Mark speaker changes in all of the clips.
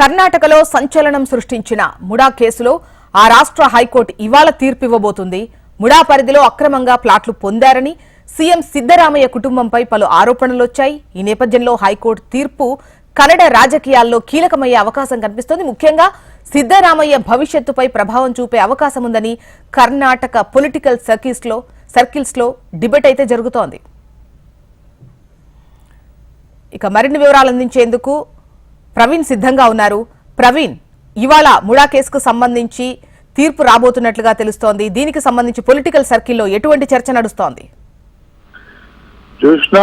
Speaker 1: కర్ణాటకలో సంచలనం సృష్టించిన ముడా కేసులో ఆ రాష్ట్ర హైకోర్టు ఇవాళ తీర్పు ఇవ్వబోతుంది ముడా పరిధిలో అక్రమంగా ప్లాట్లు పొందారని సీఎం సిద్దరామయ్య కుటుంబంపై పలు ఆరోపణలు వచ్చాయి. ఈ నేపథ్యంలో హైకోర్టు తీర్పు కన్నడ రాజకీయాల్లో కీలకమయ్యే అవకాశం కనిపిస్తోంది. ముఖ్యంగా సిద్దరామయ్య భవిష్యత్తుపై ప్రభావం చూపే అవకాశం ఉందని కర్ణాటక పొలిటికల్ సర్కిల్స్లో సర్కిల్స్లో డిబేట్ అయితే జరుగుతోంది. ఇక మరిన్ని వివరాలు అందించేందుకు ప్రవీణ్ సిద్ధంగా ఉన్నారు. ప్రవీణ్ ఇవాళ ముడా కేసుకు సంబంధించి తీర్పు రాబోతున్నట్లుగా తెలుస్తోంది. దీనికి సంబంధించి పొలిటికల్ సర్కిల్లో ఎటువంటి చర్చ నడుస్తోంది?
Speaker 2: చూసినా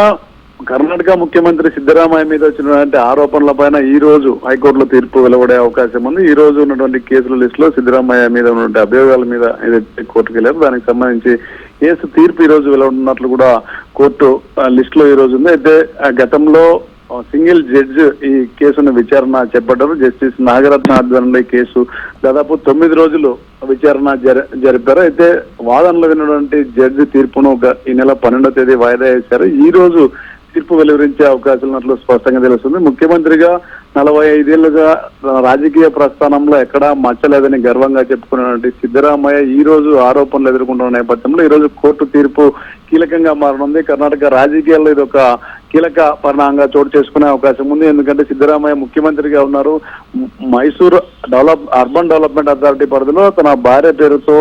Speaker 2: కర్ణాటక ముఖ్యమంత్రి సిద్దరామయ్య మీద వచ్చినటువంటి ఆరోపణల పైన ఈ రోజు హైకోర్టులో తీర్పు వెలువడే అవకాశం ఉంది. ఈ రోజు ఉన్నటువంటి కేసుల లిస్ట్లో సిద్దరామయ్య మీద ఉన్నటువంటి అభియోగాల మీద ఏదైతే కోర్టుకు వెళ్ళారు దానికి సంబంధించి కేసు తీర్పు ఈ రోజు వెలువడినట్లు కూడా కోర్టు లిస్ట్లో ఈ రోజు ఉంది. అయితే గతంలో సింగిల్ జడ్జ్ ఈ కేసును విచారణ చేపట్టారు. జస్టిస్ నాగరత్న ఆధ్వర్యంలో ఈ కేసు దాదాపు తొమ్మిది రోజులు విచారణ జరిపారు. అయితే వాదనలు విన్నటువంటి జడ్జి తీర్పును ఒక ఈ నెల పన్నెండో తేదీ వాయిదా వేశారు. ఈ రోజు తీర్పు వెలువరించే అవకాశం ఉన్నట్లు స్పష్టంగా తెలుస్తుంది. ముఖ్యమంత్రిగా నలభై ఐదేళ్ళుగా రాజకీయ ప్రస్థానంలో ఎక్కడా మచ్చలేదని గర్వంగా చెప్పుకున్నటువంటి సిద్దరామయ్య ఈ రోజు ఆరోపణలు ఎదుర్కొంటున్న నేపథ్యంలో ఈ రోజు కోర్టు తీర్పు కీలకంగా మారనుంది. కర్ణాటక రాజకీయాల్లో ఇది ఒక కీలక పరిణామంగా చోటు చేసుకునే అవకాశం ఉంది. ఎందుకంటే సిద్దరామయ్య ముఖ్యమంత్రిగా ఉన్నారు. Mysore develop urban development authority పరిధిలో తన భార్య పేరుతో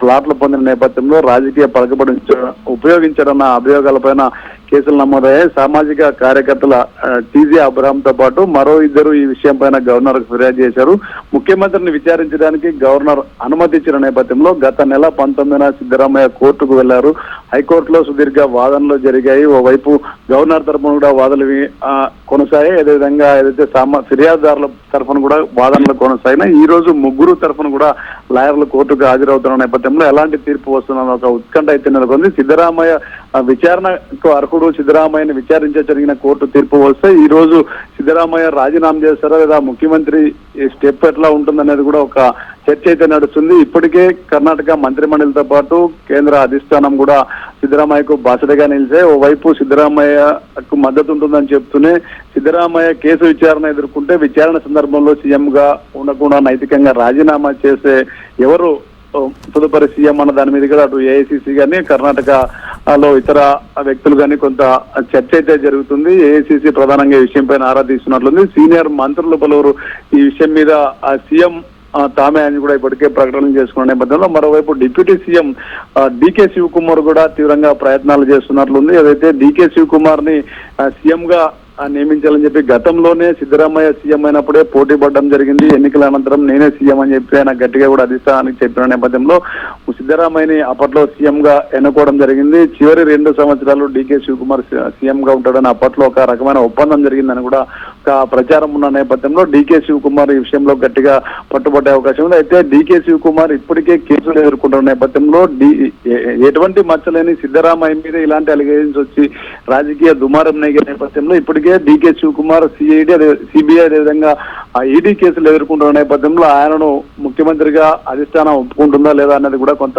Speaker 2: ప్లాట్లు పొందిన నేపథ్యంలో రాజకీయ పలకబడి ఉపయోగించారన్న అభియోగాలపైన కేసులు నమోదయ్యాయి. సామాజిక కార్యకర్తల టీజీ అబ్రహాం తో పాటు మరో ఇద్దరు ఈ విషయం పైన గవర్నర్ ఫిర్యాదు చేశారు. ముఖ్యమంత్రిని విచారించడానికి గవర్నర్ అనుమతించిన నేపథ్యంలో గత నెల పంతొమ్మిదిన సిద్దరామయ్య కోర్టుకు వెళ్ళారు. హైకోర్టులో సుదీర్ఘ వాదనలు జరిగాయి. ఓవైపు గవర్నర్ తరఫున కూడా వాదనలు కొనసాగాయి. అదేవిధంగా ఏదైతే సామా ఫిర్యాదుదారుల తరఫున కూడా వాదనలు కొనసాగినాయి. ఈ రోజు ముగ్గురు తరఫున కూడా లాయర్లు కోర్టుకు హాజరవుతున్న నేపథ్యంలో ఎలాంటి తీర్పు వస్తుందన్న ఒక ఉత్కంఠ అయితే నెలకొంది. సిద్దరామయ్య విచారణకు అర్హుడు సిద్దరామయ్యని విచారించే జరిగిన కోర్టు తీర్పు వస్తే ఈ రోజు సిద్దరామయ్య రాజీనామా చేస్తారా లేదా? ముఖ్యమంత్రి ఈ స్టెప్ ఎట్లా ఉంటుందనేది కూడా ఒక చర్చ అయితే నడుస్తుంది. ఇప్పటికే కర్ణాటక మంత్రిమండలితో పాటు కేంద్ర అధిష్టానం కూడా సిద్దరామయ్యకు బాసడగా నిలిచే ఓవైపు సిద్దరామయ్యకు మద్దతు ఉంటుందని చెప్తూనే సిద్దరామయ్య కేసు విచారణ ఎదుర్కొంటే విచారణ సందర్భంలో సీఎంగా ఉండకుండా నైతికంగా రాజీనామా చేసే ఎవరు తదుపరి సీఎం అన్న దాని మీద కూడా అటు ఏఐసిసి కర్ణాటక కర్ణాటకలో ఇతర వ్యక్తులు కానీ కొంత చర్చ అయితే జరుగుతుంది. ఏఐసిసి ప్రధానంగా ఈ విషయం పైన ఆరా తీస్తున్నట్లుంది. సీనియర్ మంత్రులు పలువురు ఈ విషయం మీద ఆ సీఎం తామే అని కూడా ఇప్పటికే ప్రకటన చేసుకున్న నేపథ్యంలో మరోవైపు డిప్యూటీ సీఎం డికే శివకుమార్ కూడా తీవ్రంగా ప్రయత్నాలు చేస్తున్నట్లుంది. ఏదైతే డికే శివకుమార్ని సీఎం గా నియమించాలని చెప్పి గతంలోనే సిద్దరామయ్య సీఎం అయినప్పుడే పోటీ పడడం జరిగింది. ఎన్నికల అనంతరం నేనే సీఎం అని చెప్పి ఆయన గట్టిగా కూడా అధిష్టానానికి చెప్పిన నేపథ్యంలో సిద్ధరామయ్యని అప్పట్లో సీఎం గా ఎన్నుకోవడం జరిగింది. చివరి రెండు సంవత్సరాలు డీకే శివకుమార్ సీఎం గా ఉంటాడని అప్పట్లో ఒక రకమైన ఒప్పందం జరిగిందని కూడా ఒక ప్రచారం ఉన్న నేపథ్యంలో డీకే శివకుమార్ ఈ విషయంలో గట్టిగా పట్టుబట్టే అవకాశం ఉంది. అయితే డీకే శివకుమార్ ఇప్పటికే కేసులు ఎదుర్కొంటున్న నేపథ్యంలో డి ఎటువంటి మచ్చలేని సిద్ధరామయ్య మీద ఇలాంటి అలిగేషన్స్ వచ్చి రాజకీయ దుమారం నేగే నేపథ్యంలో ఇప్పటికే డీకే శివకుమార్ సిఐడి అదే సిబిఐ అదేవిధంగా ఆ ఈడీ కేసులు ఎదుర్కొంటున్న నేపథ్యంలో ఆయనను ముఖ్యమంత్రిగా అధిష్టానం ఒప్పుకుంటుందా లేదా అన్నది కూడా కొంత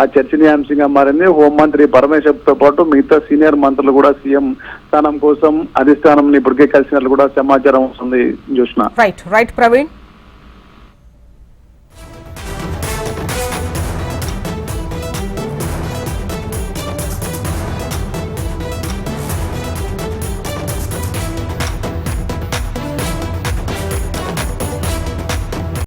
Speaker 2: ఆ చర్చనీయాంశంగా మారింది. హోంమంత్రి పరమేశ్వర్తో పాటు మిగతా సీనియర్ మంత్రులు కూడా సీఎం స్థానం కోసం అధిష్టానం ఇప్పటికే కలిసినట్లు కూడా సమాచారం వస్తుంది. చూసిన
Speaker 1: రైట్ రైట్ ప్రవీణ్